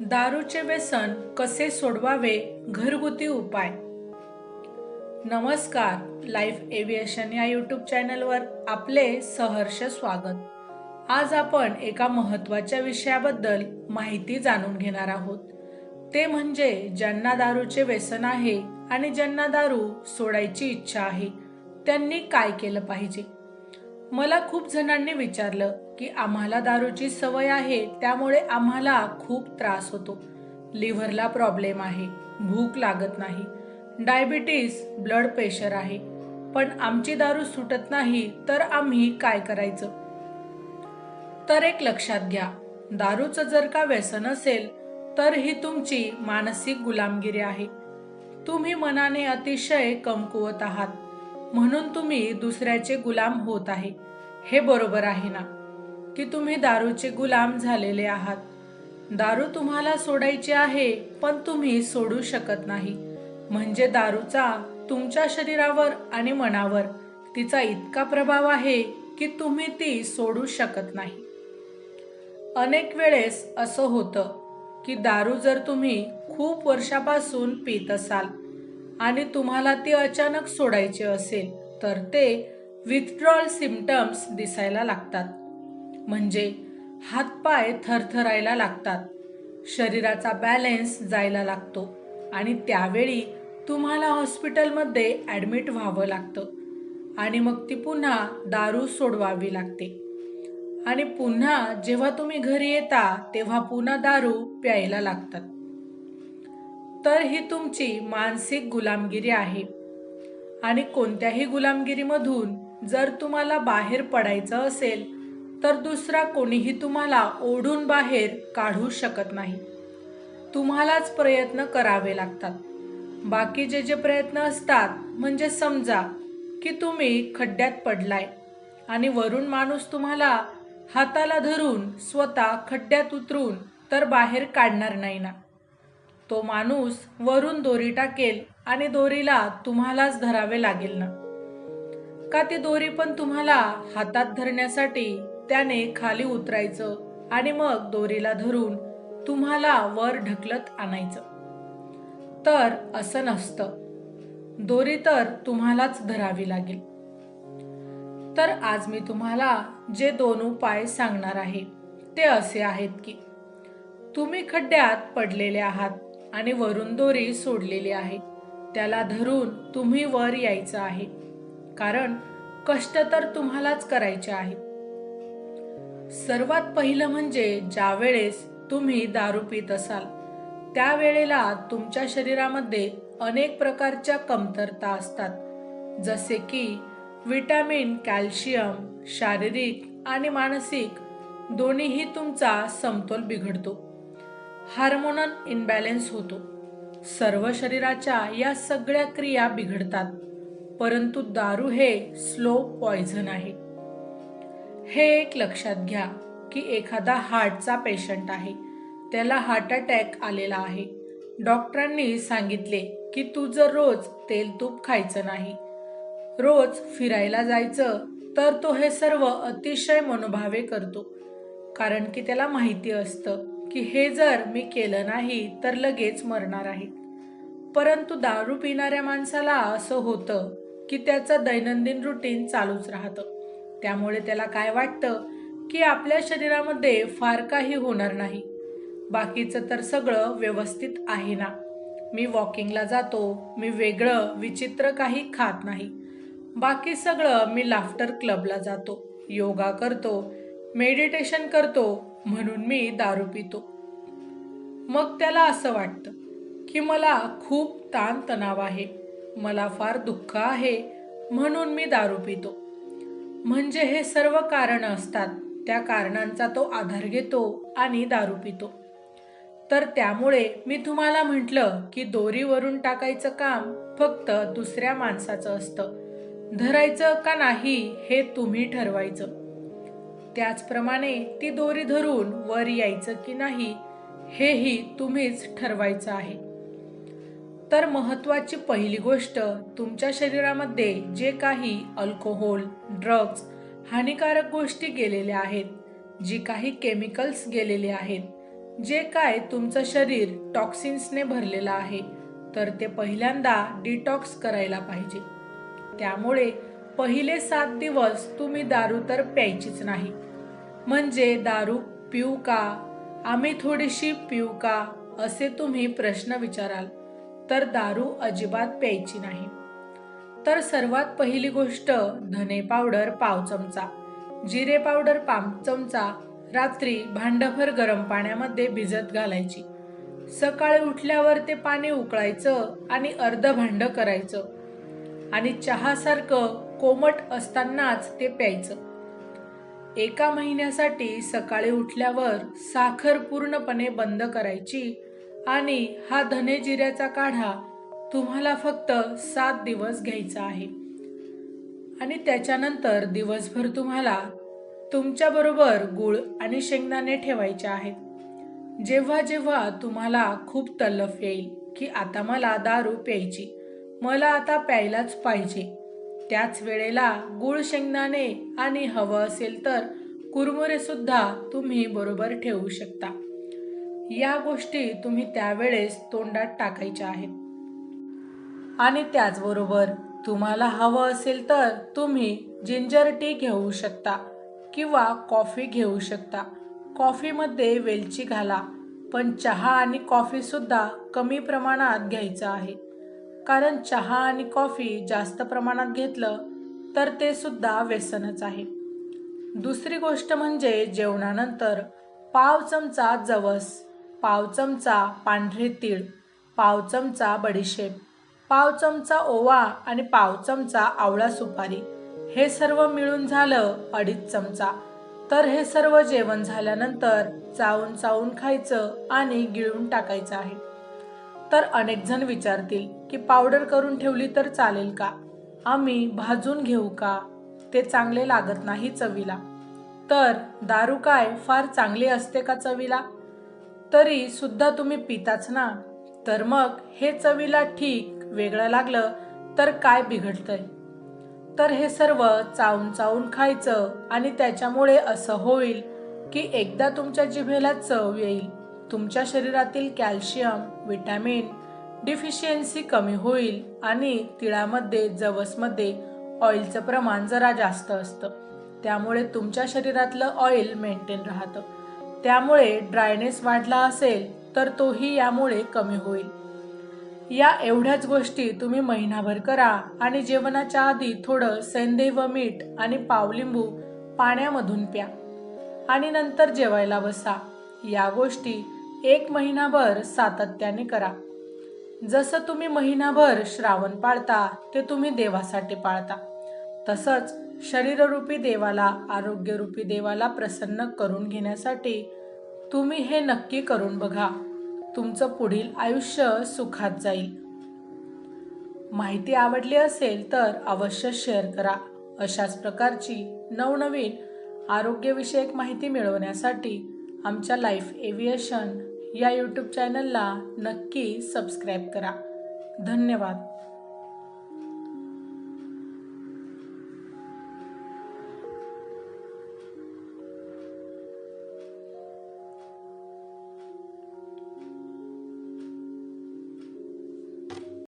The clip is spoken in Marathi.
दारूचे व्यसन कसे सोडवावे? घरगुती उपाय. नमस्कार लाईफ एव्हिएशन या यूट्यूब चॅनलवर आपले सहर्ष स्वागत. आज आपण एका महत्त्वाच्या विषयाबद्दल माहिती जाणून घेणार आहोत. ते म्हणजे ज्यांना दारूचे व्यसन आहे आणि ज्यांना दारू सोडायची इच्छा आहे त्यांनी काय केलं पाहिजे? मला खूप जणांनी विचारलं की आम्हाला दारूची सवय आहे त्यामुळे आम्हाला खूप त्रास होतो. लिव्हरला प्रॉब्लेम आहे भूक लागत नाही डायबिटीस ब्लड प्रेशर आहे. पण आमची दारू सुटत नाही तर आम्ही काय करायचं? तर एक लक्षात घ्या दारूचं जर का व्यसन असेल तर ही तुमची मानसिक गुलामगिरी आहे. तुम्ही मनाने अतिशय कमकुवत आहात. म्हणून तुम्ही दुसऱ्याचे गुलाम होत आहे. हे बरोबर आहे ना? की तुम्ही दारूचे गुलाम झालेले आहात? दारू तुम्हाला सोडायची आहे पण तुम्ही सोडू शकत नाही. म्हणजे दारूचा तुमच्या शरीरावर आणि मनावर तिचा इतका प्रभाव आहे की तुम्ही ती सोडू शकत नाही. अनेक वेळेस असं होतं की दारू जर तुम्ही खूप वर्षापासून पित असाल आणि तुम्हाला ती अचानक सोडायची असेल तर ते विथड्रॉल सिमटम्स दिसायला लागतात. म्हणजे हातपाय थरथरायला लागतात. शरीराचा बॅलेन्स जायला लागतो. आणि त्यावेळी तुम्हाला हॉस्पिटलमध्ये ॲडमिट व्हावं लागतं. आणि मग ती पुन्हा दारू सोडवावी लागते. आणि पुन्हा जेव्हा तुम्ही घरी येता तेव्हा पुन्हा दारू प्यायला लागतात. तर ही तुमची मानसिक गुलामगिरी आहे. आणि कोणत्याही गुलामगिरीमधून जर तुम्हाला बाहेर पडायचं असेल तर दुसरा कोणीही तुम्हाला ओढून बाहेर काढू शकत नाही. तुम्हालाच प्रयत्न करावे लागतात. बाकी जे जे प्रयत्न असतात म्हणजे समजा की तुम्ही खड्ड्यात पडलाय आणि वरून माणूस तुम्हाला हाताला धरून स्वतः खड्ड्यात उतरून तर बाहेर काढणार नाही ना. तो माणूस वरून दोरी टाकेल आणि दोरीला तुम्हालाच धरावे लागेल ना. का ती दोरी पण तुम्हाला हातात धरण्यासाठी त्याने खाली उतरायचं आणि मग दोरीला धरून तुम्हाला वर ढकलत आणायचं? तर असं नसतं. दोरी तर तुम्हालाच धरावी लागेल. तर आज मी तुम्हाला जे दोन उपाय सांगणार आहे ते असे आहेत की तुम्ही खड्ड्यात पडलेले आहात. आणि वरून दोरी सोडलेली आहे. त्याला धरून तुम्ही वर यायचं आहे. कारण कष्ट तर तुम्हालाच करायचे आहेत सर्वात पहिलं म्हणजे ज्या वेळेस तुम्ही दारू पित असाल त्यावेळेला तुमच्या शरीरामध्ये अनेक प्रकारच्या कमतरता असतात. जसे की विटॅमिन कॅल्शियम शारीरिक आणि मानसिक दोन्हीही तुमचा समतोल बिघडतो. हार्मोनल इनबॅलेन्स होतो. सर्व शरीराच्या या सगळ्या क्रिया बिघडतात परंतु दारू हे स्लो पॉइझन आहे. हे एक लक्षात घ्या की एखादा हार्टचा पेशंट आहे. त्याला हार्ट अटॅक आलेला आहे. डॉक्टरांनी सांगितले की तू जर रोज तेल तूप खायचं नाही. रोज फिरायला जायचं तर तो हे सर्व अतिशय मनोभावे करतो. कारण की त्याला माहिती असतं की हे जर मी केलं नाही तर लगेच मरणार आहे. परंतु दारू पिणाऱ्या माणसाला असं होतं की त्याचं दैनंदिन रुटीन चालूच राहतं. त्यामुळे त्याला काय वाटतं की आपल्या शरीरामध्ये फार काही होणार नाही. बाकीचं तर सगळं व्यवस्थित आहे ना. मी वॉकिंगला जातो मी वेगळं विचित्र काही खात नाही. बाकी सगळं मी लाफ्टर क्लबला जातो. योगा करतो मेडिटेशन करतो म्हणून मी दारू पितो. मग त्याला असं वाटतं की मला खूप ताणतणाव आहे मला फार दुःख आहे म्हणून मी दारू पितो. म्हणजे हे सर्व कारण असतात त्या कारणांचा तो आधार घेतो आणि दारू पितो. तर त्यामुळे मी तुम्हाला म्हटलं की दोरीवरून टाकायचं काम फक्त दुसऱ्या माणसाचं असतं. धरायचं का नाही हे तुम्ही ठरवायचं. त्याचप्रमाणे ती दोरी धरून वर यायचं की नाही हेही तुम्हीच ठरवायचं आहे. तर महत्वाची पहिली गोष्ट तुमच्या शरीरामध्ये जे काही अल्कोहोल ड्रग्ज हानिकारक गोष्टी गेलेल्या आहेत जी काही केमिकल्स गेलेले आहेत जे काय तुमचं शरीर टॉक्सिन्सने भरलेलं आहे तर ते पहिल्यांदा डिटॉक्स करायला पाहिजे. त्यामुळे पहिले सात दिवस तुम्ही दारू तर प्यायचीच नाही. म्हणजे दारू पिऊ का? आम्ही थोडीशी पिऊ का? असे तुम्ही प्रश्न विचाराल. तर दारू अजिबात प्यायची नाही. तर सर्वात पहिली गोष्ट धने पावडर पाव चमचा. जिरे पावडर पाव चमचा. रात्री भांडभर गरम पाण्यामध्ये भिजत घालायची. सकाळी उठल्यावर ते पाणी उकळायचं आणि अर्ध भांड करायचं. आणि चहासारखं कोमट असतानाच ते प्यायचं. एका महिन्यासाठी सकाळी उठल्यावर साखर पूर्णपणे बंद करायची आणि हा धने जिऱ्याचा काढा तुम्हाला फक्त सात दिवस घ्यायचा आहे. आणि त्याच्यानंतर दिवसभर तुम्हाला तुमच्याबरोबर गुळ आणि शेंगदाणे ठेवायचे आहेत. जेव्हा जेव्हा तुम्हाला खूप तल्लफ येईल की आता मला दारू प्यायची मला आता प्यायलाच पाहिजे. त्याच वेळेला गुळ शेंगदाणे आणि हवं असेल तर कुरमुरे सुद्धा तुम्ही बरोबर ठेवू शकता. या गोष्टी तुम्ही त्यावेळेस तोंडात टाकायच्या आहेत. आणि त्याचबरोबर तुम्हाला हवं असेल तर तुम्ही जिंजर टी घेऊ शकता किंवा कॉफी घेऊ शकता. कॉफीमध्ये वेलची घाला पण चहा आणि कॉफीसुद्धा कमी प्रमाणात घ्यायचं आहे. कारण चहा आणि कॉफी जास्त प्रमाणात घेतलं तर ते सुद्धा व्यसनच आहे. दुसरी गोष्ट म्हणजे जेवणानंतर पाव चमचा जवस पाव चमचा पांढरे तीळ पाव चमचा बडीशेप पाव चमचा ओवा आणि पाव चमचा आवळा सुपारी हे सर्व मिळून झालं अडीच चमचा. तर हे सर्व जेवण झाल्यानंतर चावून चावून खायचं आणि गिळून टाकायचं आहे. तर अनेक जण विचारतील की पावडर करून ठेवली तर चालेल का? आम्ही भाजून घेऊ का? ते चांगले लागत नाही चवीला. तर दारू काय फार चांगली असते का चवीला? तरी सुद्धा तुम्ही पिताच ना. तर मग हे चवीला ठीक वेगळं लागलं तर काय बिघडतंय? तर हे सर्व चावून चावून खायचं आणि त्याच्यामुळे असं होईल की एकदा तुमच्या जिभेला चव येईल. तुमच्या शरीरातील कॅल्शियम विटॅमिन डिफिशियन्सी कमी होईल आणि तिळामध्ये जवसमध्ये ऑइलचं प्रमाण जरा जास्त असतं. त्यामुळे तुमच्या शरीरातलं ऑइल मेंटेन राहतं. त्यामुळे ड्रायनेस वाढला असेल तर तोही यामुळे कमी होईल. या एवढ्याच गोष्टी तुम्ही महिनाभर करा आणि जेवणाच्या आधी थोडं सैंधव मीठ आणि पावलिंबू पाण्यामधून प्या. आणि नंतर जेवायला बसा. या गोष्टी एक महिनाभर सातत्याने करा. जसं तुम्ही महिनाभर श्रावण पाळता ते तुम्ही देवासाठी पाळता. तसंच शरीररूपी देवाला आरोग्यरूपी देवाला प्रसन्न करून घेण्यासाठी तुम्ही हे नक्की करून बघा. तुमचं पुढील आयुष्य सुखात जाईल. माहिती आवडली असेल तर अवश्य शेअर करा. अशाच प्रकारची नवनवीन आरोग्यविषयक माहिती मिळवण्यासाठी आमच्या लाईफ एव्हिएशन या यूट्यूब चॅनलला नक्की सबस्क्राईब करा. धन्यवाद.